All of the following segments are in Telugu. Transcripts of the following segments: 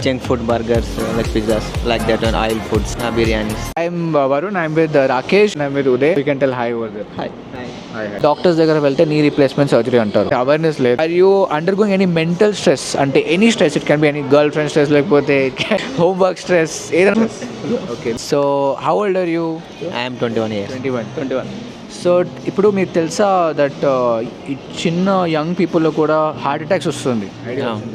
uh, like pizzas, like that, and oil foods, uh, biryanis. I'm uh, Varun. I'm with uh, Rakesh. and I'm with Uday. We can tell hi over there. Hi. Doctors దగ్గర వెళ్తే నీ రీప్లేస్మెంట్ సర్జరీ అంటారు అవేర్నెస్ లేదు are you undergoing any mental stress అంటే any stress it can be any girlfriend stress లేకపోతే హోంవర్క్ స్ట్రెస్ ఏదైనా okay so how old are you I am 21 years. Twenty one twenty one so ఇప్పుడు మీకు తెలుసా దట్ ఈ చిన్న యంగ్ పీపుల్లో కూడా హార్ట్ అటాక్స్ వస్తుంది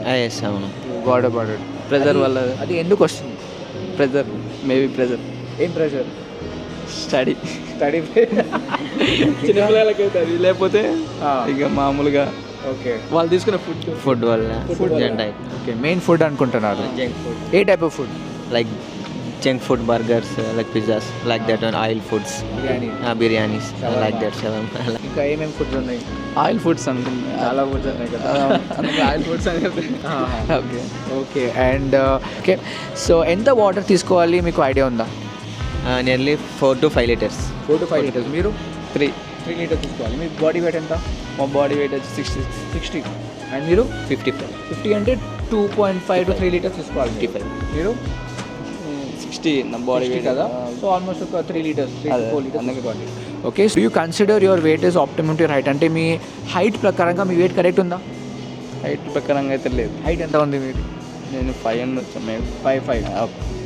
Oh, yes, అవును గాడ్ అబౌట్ ఇట్ ప్రెజర్ వల్ల. అది ఎందుకు వస్తుంది? ప్రెజర్ మేబీ ప్రెజర్ ఏం ప్రెషర్ స్టడీ స్టడీ చిన్నపిల్లలకైతే అది. లేకపోతే ఇక మామూలుగా ఓకే. వాళ్ళు తీసుకునే ఫుడ్ ఫుడ్ వల్ల. డైట్ ఓకే మెయిన్ ఫుడ్ అనుకుంటున్నారు. Food A type of food like food burgers, uh, like pizzas, like that, and oil foods, biryani uh, like that, shawarma. ఇంకా ఏమేమి ఫుడ్స్ ఉన్నాయి? ఆయిల్ ఫుడ్స్ అనుకుంటుంది చాలా ఫుడ్స్ ఉన్నాయి కదా. ఆయిల్ ఫుడ్స్ అని okay okay and okay so ఎంత వాటర్ తీసుకోవాలి మీకు ఐడియా ఉందా? Nearly 4 to 5 liters. Four to five litres మీరు? త్రీ త్రీ లీటర్స్ తీసుకోవాలి. మీ బాడీ వెయిట్ ఎంత? మా బాడీ వెయిట్ వచ్చి సిక్స్టీ సిక్స్టీ అండ్ మీరు? 55. ఫిఫ్టీ అంటే two point five to three litres తీసుకోవాలి 55. మీరు? సిక్స్టీ నా బాడీ 60 వెయిట్ కదా? సో ఆల్మోస్ట్ ఒక three litres four litres okay so you consider your weight is optimum to height అంటే మీ హైట్ ప్రకారంగా మీ వెయిట్ కరెక్ట్ ఉందా? హైట్ ప్రకారంగా అయితే లేదు. హైట్ ఎంత ఉంది మీరు నేను ఫైవ్ అండ్ వచ్చాను మేము five five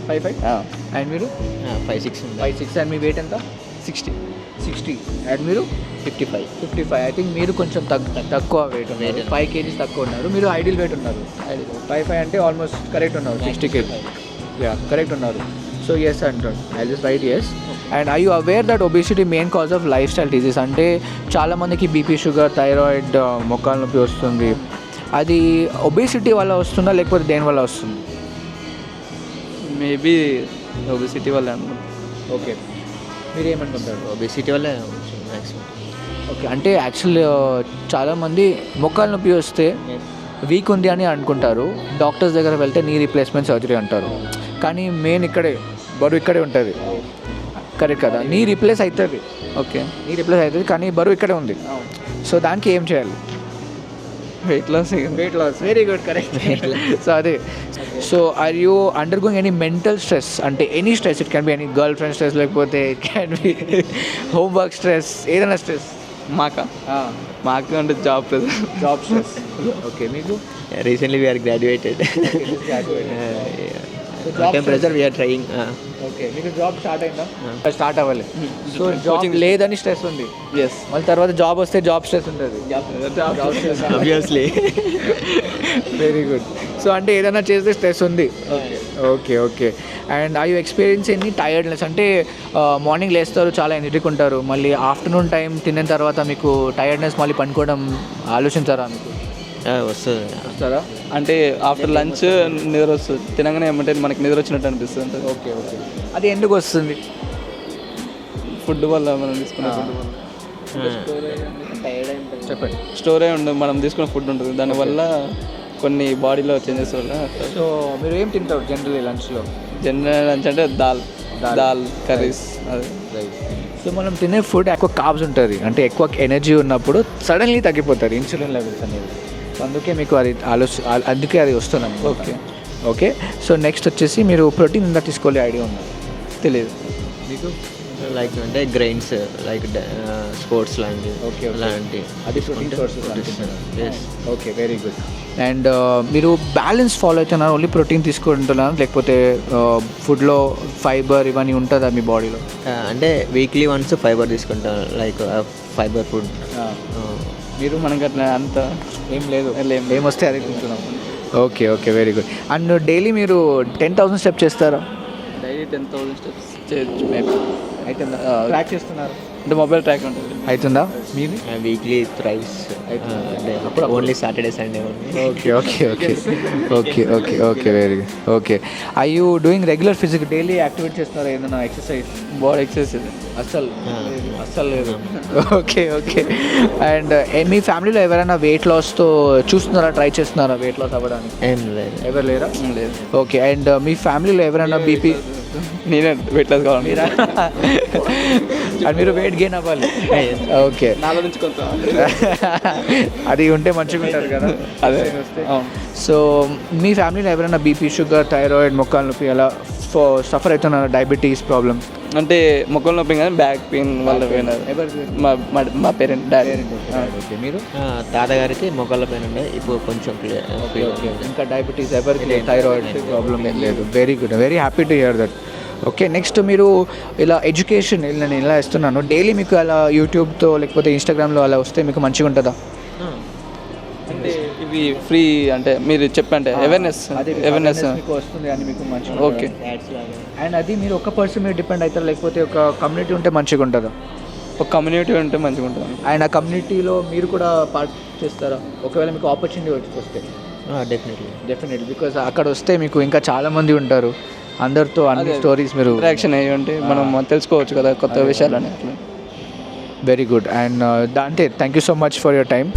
five five and మీరు? 5 6 ఉంది. ఫైవ్ సిక్స్ అండ్ మీ వెయిట్ ఎంత? సిక్స్టీ సిక్స్టీ అండ్ మీరు? 55. ఫిఫ్టీ ఫైవ్ ఐ థింక్ మీరు కొంచెం తగ్గు తక్కువ వెయిట్ ఉన్నారు. ఫైవ్ కేజీస్ తక్కువ ఉన్నారు. మీరు ఐడియల్ వెయిట్ ఉన్నారు. ఫైవ్ ఫైవ్ అంటే ఆల్మోస్ట్ కరెక్ట్ ఉన్నారు. సిక్స్టీ కేజీ యా కరెక్ట్ ఉన్నారు. సో ఎస్ అంటారు I just right yes and I you aware that obesity main cause of lifestyle disease అంటే చాలామందికి బీపీ షుగర్ థైరాయిడ్ మొక్కల నొప్పి వస్తుంది. అది ఒబిసిటీ వల్ల వస్తుందా లేకపోతే దేని వల్ల వస్తుంది? మేబీ ఒబిసిటీ వల్ల ఓకే మీరు ఏమనుకుంటారు Obesity వల్ల maximum. ఓకే అంటే యాక్చువల్ చాలామంది మొక్కల నొప్పి వస్తే వీక్ ఉంది అని అనుకుంటారు. డాక్టర్స్ దగ్గర వెళ్తే నీ రీప్లేస్మెంట్ సర్జరీ అంటారు. కానీ మెయిన్ ఇక్కడే బరువు ఇక్కడే ఉంటుంది. కరెక్ట్ కదా? నీ రీప్లేస్ అవుతుంది ఓకే నీ రీప్లేస్ అవుతుంది కానీ బరువు ఇక్కడే ఉంది. సో దానికి ఏం చేయాలి? Weight loss weight loss very good correct so అదే. So are you undergoing any mental stress అంటే any stress it can be any girlfriend stress లేకపోతే it can be homework stress ఏదైనా స్ట్రెస్ మాకా? మాకు అంటే job pressure job stress okay మీకు? Yeah, recently we are graduated. just okay మీకు జాబ్ స్టార్ట్ అయిందా? స్టార్ట్ అవ్వాలి. సో జాబ్ లేదని స్ట్రెస్ ఉంది. ఎస్ మళ్ళీ తర్వాత జాబ్ వస్తే జాబ్ స్ట్రెస్ ఉంటుంది. Obviously. వెరీ గుడ్ సో అంటే ఏదైనా చేస్తే స్ట్రెస్ ఉంది. Okay okay and I you experience ఎన్ని టైర్డ్నెస్ అంటే మార్నింగ్ లేస్తారు చాలా ఎనర్జిక్ ఉంటారు మళ్ళీ ఆఫ్టర్నూన్ టైం తిన్న తర్వాత మీకు టైర్డ్నెస్ మళ్ళీ పనుకోవడం ఆలోచించారా మీకు? వస్తుంది. వస్తారా? అంటే ఆఫ్టర్ లంచ్ నిద్ర వస్తుంది. తినగానే ఏమంటే మనకి నిద్ర వచ్చినట్టు అనిపిస్తుంది ఓకే ఓకే. అది ఎందుకు వస్తుంది? ఫుడ్ వల్ల మనం తీసుకునే ఫుడ్ వల్ల. చెప్పండి. స్టోర్ అయి ఉండదు మనం తీసుకున్న ఫుడ్ ఉంటుంది. దానివల్ల కొన్ని బాడీలో చేంజెస్ వల్ల సో మీరు ఏం తింటారు జనరల్లీ లంచ్లో? జనరల్ లంచ్ అంటే దాల్. దాల్. కర్రీస్ అది. సో మనం తినే ఫుడ్ ఎక్కువ కాబ్స్ ఉంటుంది అంటే ఎక్కువ ఎనర్జీ ఉన్నప్పుడు సడన్లీ తగ్గిపోతారు. ఇన్సులిన్ లెవెల్స్ అనేది. అందుకే మీకు అది ఆలోచ అందుకే అది వస్తుంది ఓకే ఓకే సో నెక్స్ట్ వచ్చేసి మీరు ప్రోటీన్ ఇందా తీసుకోలే ఐడియా ఉంది? తెలియదు మీకు? లైక్ అంటే గ్రెయిన్స్ లైక్ స్పోర్ట్స్ లాంటివి okay. అలాంటి అది. ఓకే వెరీ గుడ్ అండ్ మీరు బ్యాలెన్స్ ఫాలో అవుతున్నారు ఓన్లీ ప్రోటీన్ తీసుకుంటున్నారు లేకపోతే ఫుడ్లో ఫైబర్ ఇవన్నీ ఉంటుందా మీ బాడీలో Uh, అంటే వీక్లీ వన్స్ ఫైబర్ తీసుకుంటాం లైక్ ఫైబర్ ఫుడ్ మీరు మనకి అట్లా అంత ఏం లేదు. ఏం వస్తే అది తింటున్నాం. Okay okay very good and daily మీరు టెన్ థౌసండ్ స్టెప్ చేస్తారా? డైలీ టెన్ థౌసండ్ స్టెప్స్ అయితే ట్రాక్ చేస్తున్నారు. అంటే మొబైల్ ట్రాక్ ఉంటుంది. అవుతుందా? మీది? వీక్లీ థ్రైస్ అంటే only Saturday Sunday okay okay okay. Okay okay okay very good okay. I you doing regular physique daily activate చేస్తున్నారా? ఏదైనా ఎక్సర్సైజ్ బాడీ ఎక్సర్సైజ్ అస్సలు అస్సలు లేదు. Okay okay. అండ్ మీ ఫ్యామిలీలో ఎవరైనా వెయిట్ లాస్తో చూస్తున్నారా? ట్రై చేస్తున్నారా వెయిట్ లాస్ అవ్వడానికి? ఏం లేదు. ఎవరు లేరా? లేదు. ఓకే. అండ్ మీ ఫ్యామిలీలో ఎవరైనా బీపీ నేనే వెయిట్ లాస్ కావాలి మీరా? అది మీరు వెయిట్ గెయిన్ అవ్వాలి. ఓకే. నాలో నుంచి కొంత. అది ఉంటే మంచిగా ఉంటారు కదా. అదే. సో మీ ఫ్యామిలీలో ఎవరైనా బీపీ షుగర్ థైరాయిడ్ మొక్కల నొప్పి అలా సఫర్ అవుతున్నారు డయాబెటీస్ ప్రాబ్లం అంటే మొక్కలు నొప్పి కానీ బ్యాక్ పెయిన్ వల్ల పోయినారు మా మా- మా పేరెంట్ డాడీ ఓకే మీరు? ఆ, తాతగారికి మొక్కల పైన ఉండే ఇప్పుడు కొంచెం క్లియర్ ఇంకా డయాబెటీస్ ఎవరికి లేదు థైరాయిడ్ ప్రాబ్లం ఏం లేదు. Very good very happy to hear that okay next మీరు ఇలా ఎడ్యుకేషన్ నేను ఇలా ఇస్తున్నాను. డైలీ మీకు అలా యూట్యూబ్తో లేకపోతే ఇన్స్టాగ్రామ్లో అలా వస్తే మీకు మంచిగా ఉంటుందా ఇవి ఫ్రీ అంటే మీరు చెప్పంటే అవేర్నెస్ అవేర్నెస్ మీకు వస్తుంది అని మీకు మంచిగా ఓకే అండ్ అది మీరు ఒక పర్సన్ మీద డిపెండ్ అవుతారు? లేకపోతే ఒక కమ్యూనిటీ ఉంటే మంచిగా ఉంటుందా? ఒక కమ్యూనిటీ ఉంటే మంచిగా ఉంటుంది. అండ్ ఆ కమ్యూనిటీలో మీరు కూడా పార్ట్ చేస్తారా? ఒకవేళ మీకు ఆపర్చునిటీ వచ్చి వస్తే. డెఫినెట్లీ డెఫినెట్లీ బికాజ్ అక్కడ వస్తే మీకు ఇంకా చాలా మంది ఉంటారు. అందరితో అన్ని స్టోరీస్ మీరు ఇంటరాక్షన్ అయ్యి ఉంటే మనం తెలుసుకోవచ్చు కదా కొత్త విషయాలని వెరీ గుడ్ అండ్ అంటే thank you so much for your time